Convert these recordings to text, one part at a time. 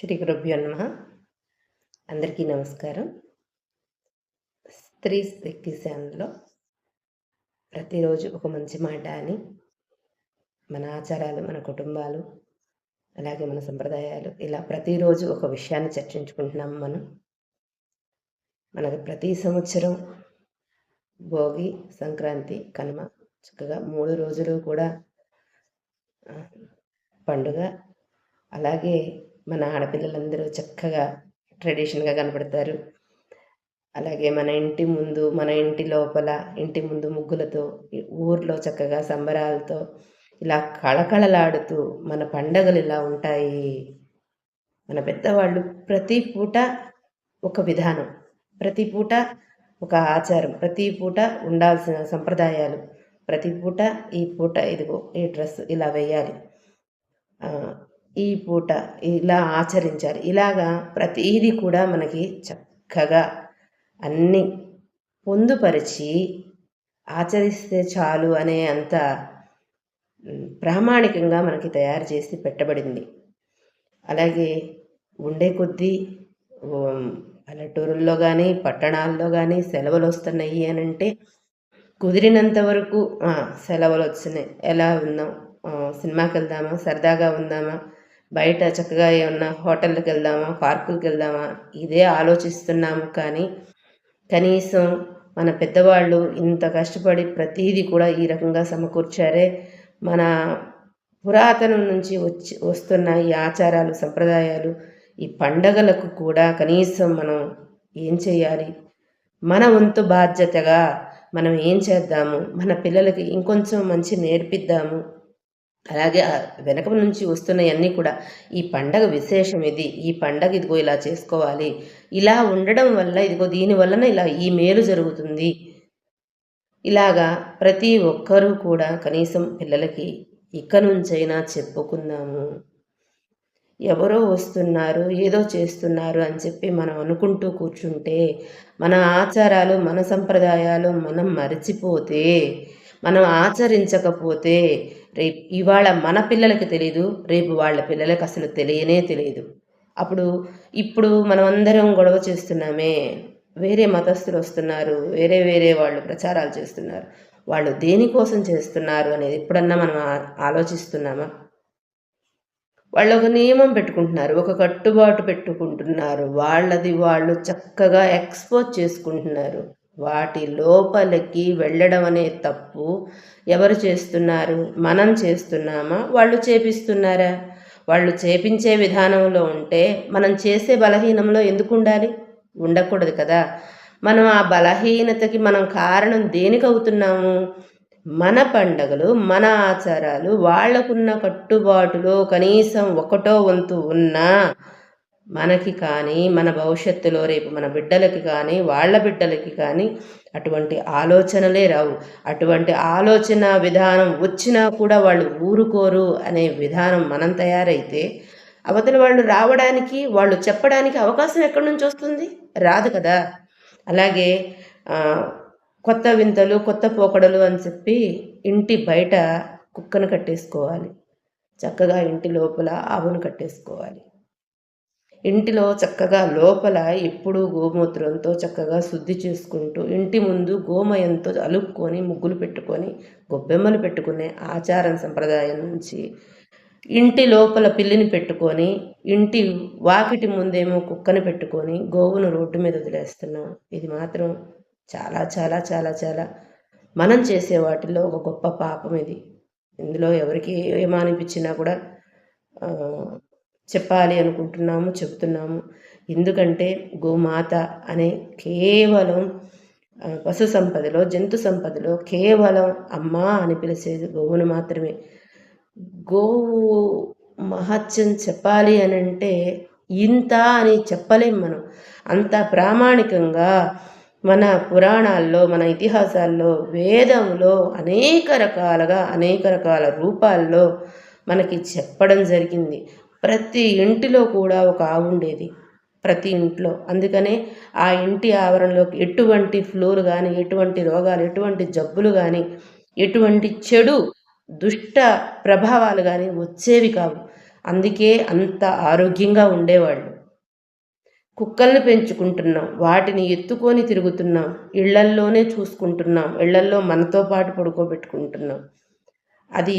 శ్రీ గురుభ్యో నమ. అందరికీ నమస్కారం. స్త్రీ శక్తి సేనలో ప్రతిరోజు ఒక మంచి మాట అని మన ఆచారాలు మన కుటుంబాలు అలాగే మన సంప్రదాయాలు ఇలా ప్రతిరోజు ఒక విషయాన్ని చర్చించుకుంటున్నాం మనం. మనకు ప్రతి సంవత్సరం భోగి సంక్రాంతి కనుమ చక్కగా మూడు రోజులు కూడా పండుగ. అలాగే మన ఆడపిల్లలందరూ చక్కగా ట్రెడిషన్గా కనపడతారు. అలాగే మన ఇంటి ముందు మన ఇంటి లోపల ఇంటి ముందు ముగ్గులతో ఊర్లో చక్కగా సంబరాలతో ఇలా కళకళలాడుతూ మన పండగలు ఇలా ఉంటాయి. మన పెద్దవాళ్ళు ప్రతి పూట ఒక విధానం ప్రతి పూట ఒక ఆచారం ప్రతి పూట ఉండాల్సిన సంప్రదాయాలు ప్రతి పూట ఈ పూట ఇదిగో ఈ డ్రెస్ ఇలా వేయాలి. ఈ పూట ఇలా ఆచరించాలి ఇలాగా ప్రతిదీ కూడా మనకి చక్కగా అన్నీ పొందుపరిచి ఆచరిస్తే చాలు అనే అంత ప్రామాణికంగా మనకి తయారు చేసి పెట్టబడింది. అలాగే ఉండే కొద్దీ పల్లెటూరుల్లో కానీ పట్టణాల్లో కానీ సెలవులు వస్తున్నాయి అని అంటే కుదిరినంత వరకు సెలవులు వచ్చినాయి. ఎలా ఉందాం సినిమాకి వెళ్దామా? సరదాగా ఉందామా? బయట చక్కగా ఏమన్నా హోటల్కి వెళ్దామా పార్కులకి వెళ్దామా? ఇదే ఆలోచిస్తున్నాము కానీ కనీసం మన పెద్దవాళ్ళు ఇంత కష్టపడి ప్రతీది కూడా ఈ రకంగా సమకూర్చారే. మన పురాతనం నుంచి వచ్చి వస్తున్న ఈ ఆచారాలు సంప్రదాయాలు ఈ పండగలకు కూడా కనీసం మనం ఏం చేయాలి? మన వంతు బాధ్యతగా మనం ఏం చేద్దాము? మన పిల్లలకి ఇంకొంచెం మంచి నేర్పిద్దాము? అలాగే వెనక నుంచి వస్తున్నవన్నీ కూడా ఈ పండగ విశేషం ఇది ఈ పండగ ఇదిగో ఇలా చేసుకోవాలి ఇలా ఉండడం వల్ల ఇదిగో దీని వలన ఇలా ఈ మేలు జరుగుతుంది. ఇలాగా ప్రతి ఒక్కరూ కూడా కనీసం పిల్లలకి ఇక్కడి నుంచైనా చెప్పుకుందాము. ఎవరో వస్తున్నారు ఏదో చేస్తున్నారు అని చెప్పి మనం అనుకుంటూ కూర్చుంటే మన ఆచారాలు మన సంప్రదాయాలు మనం మరిచిపోతే మనం ఆచరించకపోతే రేపు ఇవాళ మన పిల్లలకి తెలియదు రేపు వాళ్ళ పిల్లలకి అసలు తెలియనే తెలియదు. అప్పుడు ఇప్పుడు మనం అందరం గొడవ చేస్తున్నామే వేరే మతస్థులు వస్తున్నారు వేరే వేరే వాళ్ళు ప్రచారాలు చేస్తున్నారు వాళ్ళు దేనికోసం చేస్తున్నారు అనేది ఎప్పుడన్నా మనం ఆలోచిస్తున్నామా? వాళ్ళు ఒక నియమం పెట్టుకుంటున్నారు ఒక కట్టుబాటు పెట్టుకుంటున్నారు వాళ్ళది వాళ్ళు చక్కగా ఎక్స్పోజ్ చేసుకుంటున్నారు. వాటి లోపలికి వెళ్ళడం అనే తప్పు ఎవరు చేస్తున్నారు? మనం చేస్తున్నామా? వాళ్ళు చేపిస్తున్నారా? వాళ్ళు చేపించే విధానంలో ఉంటే మనం చేసే బలహీనంలో ఎందుకు ఉండాలి? ఉండకూడదు కదా. మనం ఆ బలహీనతకి మనం కారణం దేనికి అవుతున్నాము మన పండగలు మన ఆచారాలు వాళ్ళకున్న కట్టుబాటులో కనీసం ఒకటో వంతు ఉన్నా మనకి కానీ మన భవిష్యత్తులో రేపు మన బిడ్డలకి కానీ వాళ్ళ బిడ్డలకి కానీ అటువంటి ఆలోచనలే రావు. అటువంటి ఆలోచన విధానం వచ్చినా కూడా వాళ్ళు ఊరుకోరు అనే విధానం మనం తయారైతే అవతల వాళ్ళు రావడానికి వాళ్ళు చెప్పడానికి అవకాశం ఎక్కడి నుంచి వస్తుంది? రాదు కదా. అలాగే కొత్త వింతలు కొత్త పోకడలు అని చెప్పి ఇంటి బయట కుక్కను కట్టేసుకోవాలి. చక్కగా ఇంటి లోపల ఆవును కట్టేసుకోవాలి. ఇంటిలో చక్కగా లోపల ఎప్పుడూ గోమూత్రంతో చక్కగా శుద్ధి చేసుకుంటూ ఇంటి ముందు గోమయంతో అలుక్కొని ముగ్గులు పెట్టుకొని గొబ్బెమ్మలు పెట్టుకునే ఆచారం సంప్రదాయం నుంచి ఇంటి లోపల పిల్లిని పెట్టుకొని ఇంటి వాకిటి ముందేమో కుక్కని పెట్టుకొని గోవును రోడ్డు మీద వదిలేస్తున్నాం. ఇది మాత్రం చాలా చాలా చాలా చాలా మనం చేసే వాటిలో ఒక గొప్ప పాపం ఇది. ఇందులో ఎవరికి ఏమనిపించినా కూడా చెప్పాలి అనుకుంటున్నాము చెప్తున్నాము. ఎందుకంటే గోమాత అనే కేవలం పశు సంపదలో జంతు సంపదలో కేవలం అమ్మ అని పిలిచేది గోవును మాత్రమే. గోవు మహత్యం చెప్పాలి అని అంటే ఇంత అని చెప్పలేం మనం. అంత ప్రామాణికంగా మన పురాణాల్లో మన ఇతిహాసాల్లో వేదంలో అనేక రకాలుగా అనేక రకాల రూపాల్లో మనకి చెప్పడం జరిగింది. ప్రతి ఇంటిలో కూడా ఒక ఆవు ఉండేది. ప్రతి ఇంట్లో. అందుకనే ఆ ఇంటి ఆవరణలోకి ఎటువంటి ఫ్లూర్ కానీ ఎటువంటి రోగాలు ఎటువంటి జబ్బులు కానీ ఎటువంటి చెడు దుష్ట ప్రభావాలు కానీ వచ్చేవి కావు. అందుకే అంత ఆరోగ్యంగా ఉండేవాళ్ళు. కుక్కల్ని పెంచుకుంటున్నాం. వాటిని ఎత్తుకొని తిరుగుతున్నాం. ఇళ్ళల్లోనే చూసుకుంటున్నాం. ఇళ్ళల్లో మనతో పాటు పడుకోబెట్టుకుంటున్నాం. అది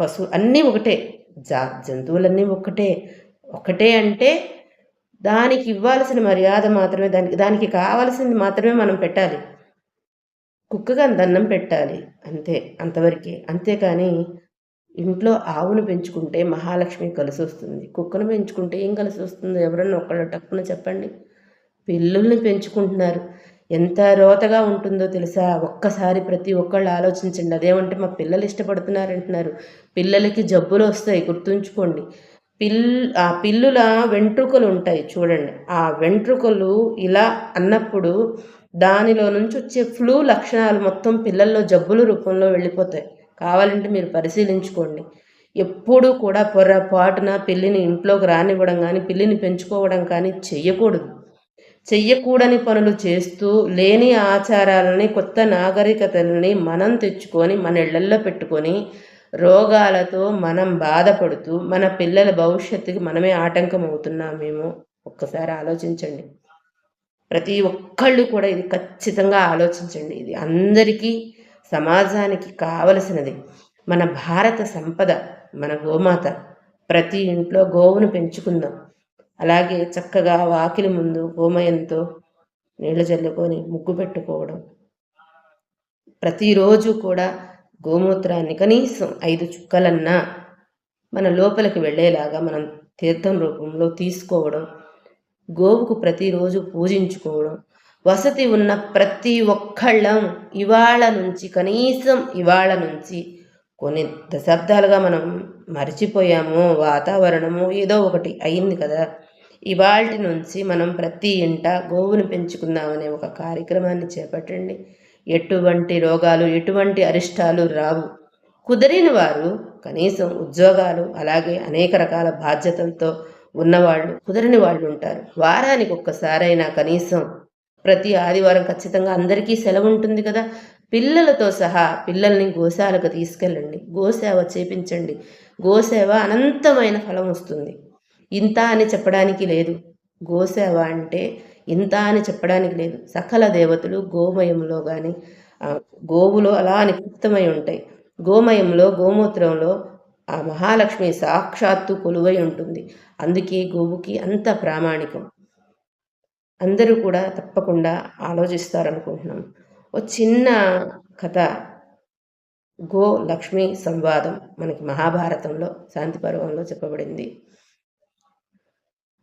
పశు అన్నీ ఒకటే. జా జంతువులన్నీ ఒకటే ఒకటే అంటే దానికి ఇవ్వాల్సిన మర్యాద మాత్రమే దానికి దానికి కావాల్సింది మాత్రమే మనం పెట్టాలి. కుక్కగా దండం పెట్టాలి. అంతే అంతవరకే. అంతేకాని ఇంట్లో ఆవును పెంచుకుంటే మహాలక్ష్మి కలిసి వస్తుంది. కుక్కను పెంచుకుంటే ఏం కలిసి వస్తుంది? ఎవరన్నా ఒకళ్ళు టక్కున చెప్పండి. పిల్లుల్ని పెంచుకుంటున్నారు. ఎంత రోతగా ఉంటుందో తెలుసా? ఒక్కసారి ప్రతి ఒక్కళ్ళు ఆలోచించండి. అదేమంటే మా పిల్లలు ఇష్టపడుతున్నారు అంటున్నారు పిల్లలకి జబ్బులు వస్తాయి గుర్తుంచుకోండి. పిల్ ఆ పిల్లుల వెంట్రుకలు ఉంటాయి చూడండి. ఆ వెంట్రుకలు ఇలా అన్నప్పుడు దానిలో నుంచి వచ్చే ఫ్లూ లక్షణాలు మొత్తం పిల్లల్లో జబ్బుల రూపంలో వెళ్ళిపోతాయి. కావాలంటే మీరు పరిశీలించుకోండి. ఎప్పుడూ కూడా పొరపాటున పిల్లిని ఇంట్లోకి రానివ్వడం కానీ పిల్లిని పెంచుకోవడం కానీ చెయ్యకూడదు. చెయ్యకూడని పనులు చేస్తూ లేని ఆచారాలని కొత్త నాగరికతల్ని మనం తెచ్చుకొని మన ఇళ్ళల్లో పెట్టుకొని రోగాలతో మనం బాధపడుతూ మన పిల్లల భవిష్యత్తుకి మనమే ఆటంకం అవుతున్నామేమో ఒక్కసారి ఆలోచించండి. ప్రతి ఒక్కళ్ళు కూడా ఇది ఖచ్చితంగా ఆలోచించండి. ఇది అందరికీ సమాజానికి కావలసినది. మన భారత సంపద మన గోమాత ప్రతి ఇంట్లో గోవును పెంచుకుందాం. అలాగే చక్కగా వాకిలి ముందు గోమయంతో నీళ్ళు చల్లుకొని ముగ్గు పెట్టుకోవడం. ప్రతిరోజు కూడా గోమూత్రాన్ని కనీసం ఐదు చుక్కలన్నా మన లోపలికి వెళ్ళేలాగా మనం తీర్థం రూపంలో తీసుకోవడం గోవుకు ప్రతిరోజు పూజించుకోవడం వసతి ఉన్న ప్రతి ఒక్కళ్ళం ఇవాళ నుంచి కనీసం ఇవాళ నుంచి కొన్ని దశాబ్దాలుగా మనం మర్చిపోయాము. వాతావరణము ఏదో ఒకటి అయింది కదా. ఇవాళ నుంచి మనం ప్రతి ఇంట గోవును పెంచుకుందామనే ఒక కార్యక్రమాన్ని చేపట్టండి. ఎటువంటి రోగాలు ఎటువంటి అరిష్టాలు రావు. కుదిరిన వారు కనీసం ఉద్యోగాలు అలాగే అనేక రకాల బాధ్యతలతో ఉన్నవాళ్ళు కుదరని వాళ్ళు ఉంటారు. వారానికి ఒక్కసారైనా కనీసం ప్రతి ఆదివారం ఖచ్చితంగా అందరికీ సెలవు ఉంటుంది కదా. పిల్లలతో సహా పిల్లల్ని గోశాలకు తీసుకెళ్ళండి. గోసేవ చేపించండి. గోసేవ అనంతమైన ఫలం వస్తుంది. ఇంత అని చెప్పడానికి లేదు. గోసేవ అంటే ఇంత అని చెప్పడానికి లేదు. సకల దేవతలు గోమయంలో కానీ గోవులో అలా నిక్షిప్తమై ఉంటాయి. గోమయంలో గోమూత్రంలో ఆ మహాలక్ష్మి సాక్షాత్తు కొలువై ఉంటుంది. అందుకే గోవుకి అంత ప్రామాణికం. అందరూ కూడా తప్పకుండా ఆలోచిస్తారనుకుంటున్నాం. ఓ చిన్న కథ. గో లక్ష్మి సంవాదం మనకి మహాభారతంలో శాంతి పర్వంలో చెప్పబడింది.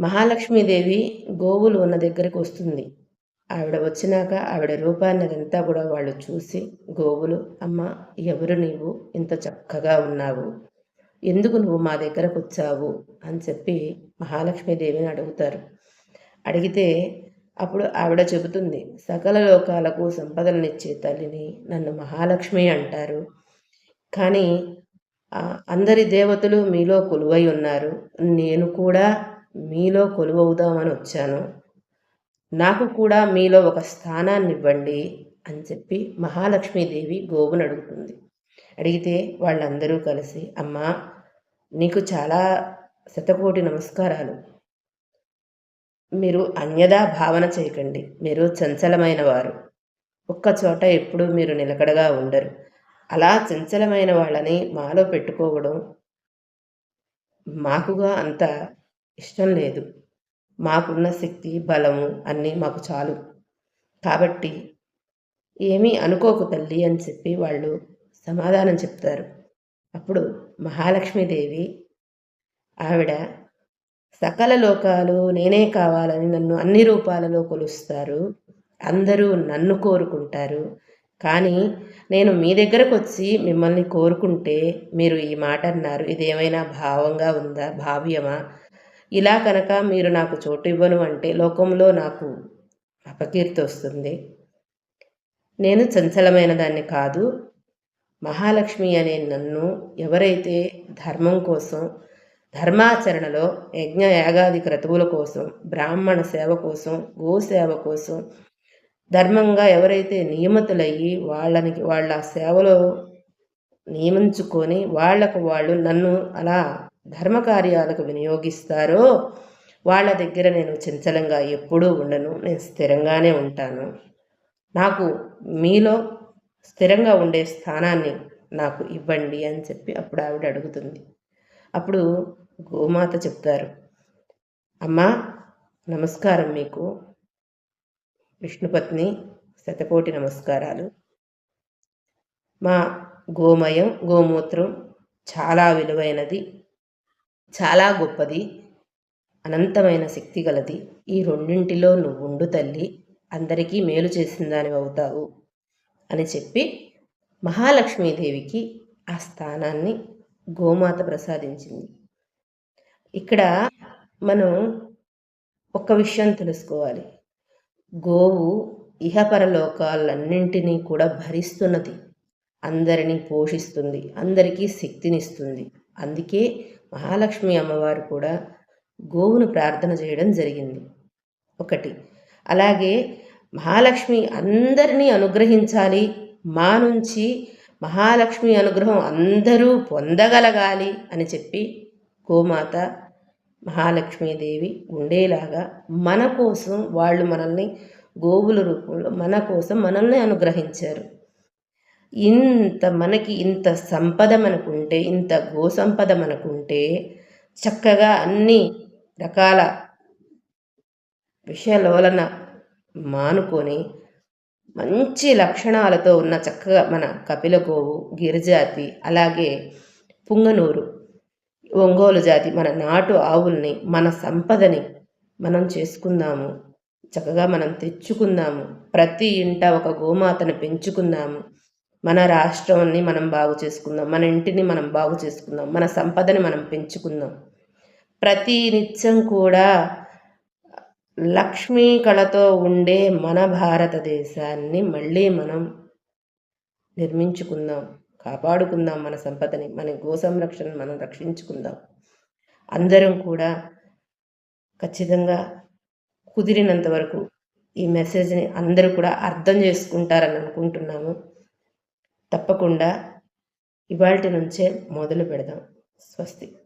మహాలక్ష్మీదేవి గోవులు ఉన్న దగ్గరికి వస్తుంది. ఆవిడ వచ్చినాక ఆవిడ రూపాన్ని అదంతా కూడా వాళ్ళు చూసి గోవులు అమ్మ ఎవరు నీవు? ఇంత చక్కగా ఉన్నావు. ఎందుకు నువ్వు మా దగ్గరకు వచ్చావు? అని చెప్పి మహాలక్ష్మీదేవిని అడుగుతారు. అడిగితే అప్పుడు ఆవిడ చెబుతుంది సకల లోకాలకు సంపదలనిచ్చే తల్లిని నన్ను మహాలక్ష్మి అంటారు. కానీ అందరి దేవతలు మీలో కొలువై ఉన్నారు. నేను కూడా మీలో కొలువవుదామని వచ్చాను. నాకు కూడా మీలో ఒక స్థానాన్ని ఇవ్వండి అని చెప్పి మహాలక్ష్మీదేవి గోవును అడుగుతుంది. అడిగితే వాళ్ళందరూ కలిసి అమ్మా నీకు చాలా శతకోటి నమస్కారాలు. మీరు అన్యదా భావన చేయకండి. మీరు చంచలమైన వారు ఒక్క చోట ఎప్పుడూ మీరు నిలకడగా ఉండరు. అలా చంచలమైన వాళ్ళని మాలో పెట్టుకోవడం మాకుగా అంత ఇష్టం లేదు. మాకున్న శక్తి బలము అన్నీ మాకు చాలు. కాబట్టి ఏమీ అనుకోకు తల్లి అని చెప్పి వాళ్ళు సమాధానం చెప్తారు. అప్పుడు మహాలక్ష్మీదేవి ఆవిడ సకల లోకాలు నేనే కావాలని నన్ను అన్ని రూపాలలో కొలుస్తారు. అందరూ నన్ను కోరుకుంటారు. కానీ నేను మీ దగ్గరకు వచ్చి మిమ్మల్ని కోరుకుంటే మీరు ఈ మాట అన్నారు. ఇదేమైనా భావంగా ఉందా? భావ్యమా? ఇలా కనుక మీరు నాకు చోటు ఇవ్వను అంటే లోకంలో నాకు అపకీర్తి వస్తుంది. నేను చంచలమైన దాన్ని కాదు. మహాలక్ష్మి అనే నన్ను ఎవరైతే ధర్మం కోసం ధర్మాచరణలో యజ్ఞ యాగాది క్రతువుల కోసం బ్రాహ్మణ సేవ కోసం గోసేవ కోసం ధర్మంగా ఎవరైతే నియమితులయ్యి వాళ్ళనికి వాళ్ళ సేవలో నియమించుకొని వాళ్ళకు వాళ్ళు నన్ను అలా ధర్మకార్యాలకు వినియోగిస్తారో వాళ్ళ దగ్గర నేను చంచలంగా ఎప్పుడూ ఉండను. నేను స్థిరంగానే ఉంటాను. నాకు మీలో స్థిరంగా ఉండే స్థానాన్ని నాకు ఇవ్వండి అని చెప్పి అప్పుడు ఆవిడ అడుగుతుంది. అప్పుడు గోమాత చెప్తారు. అమ్మా నమస్కారం మీకు. విష్ణుపత్ని శతకోటి నమస్కారాలు. మా గోమయం గోమూత్రం చాలా విలువైనది చాలా గొప్పది అనంతమైన శక్తి గలది. ఈ రెండింటిలో నువ్వు ఉండు తల్లి అందరికీ మేలు చేసిన అవుతావు అని చెప్పి మహాలక్ష్మీదేవికి ఆ స్థానాన్ని గోమాత ప్రసాదించింది. ఇక్కడ మనం ఒక విషయం తెలుసుకోవాలి. గోవు ఇహపరలోకాలన్నింటినీ కూడా భరిస్తున్నది. అందరినీ పోషిస్తుంది. అందరికీ శక్తినిస్తుంది. అందుకే మహాలక్ష్మి అమ్మవారు కూడా గోవును ప్రార్థన చేయడం జరిగింది. ఒకటి. అలాగే మహాలక్ష్మి అందరినీ అనుగ్రహించాలి. మా నుంచి మహాలక్ష్మి అనుగ్రహం అందరూ పొందగలగాలి అని చెప్పి గోమాత మహాలక్ష్మీదేవి ఉండేలాగా మన కోసం వాళ్ళు మనల్ని గోవుల రూపంలో మన కోసం మనల్ని అనుగ్రహించారు. ఇంత మనకి ఇంత సంపద మనకుంటే ఇంత గో సంపద మనకుంటే చక్కగా అన్ని రకాల విషయలోలన మానుకొని మంచి లక్షణాలతో ఉన్న చక్కగా మన కపిల గోవు గిరిజాతి అలాగే పుంగనూరు ఒంగోలు జాతి మన నాటు ఆవుల్ని మన సంపదని మనం చేసుకుందాము. చక్కగా మనం తెచ్చుకుందాము. ప్రతి ఇంట ఒక గోమాతను పెంచుకుందాము. మన రాష్ట్రాన్ని మనం బాగు చేసుకుందాం. మన ఇంటిని మనం బాగు చేసుకుందాం. మన సంపదని మనం పెంచుకుందాం. ప్రతి నిత్యం కూడా లక్ష్మీ కళతో ఉండే మన భారతదేశాన్ని మళ్ళీ మనం నిర్మించుకుందాం. కాపాడుకుందాం మన సంపదని మన గో సంరక్షణ మనం రక్షించుకుందాం. అందరం కూడా ఖచ్చితంగా కుదిరినంత వరకు ఈ మెసేజ్ని అందరూ కూడా అర్థం చేసుకుంటారని అనుకుంటున్నాము. తప్పకుండా ఇవాళ నుంచే మొదలు పెడదాం. స్వస్తి.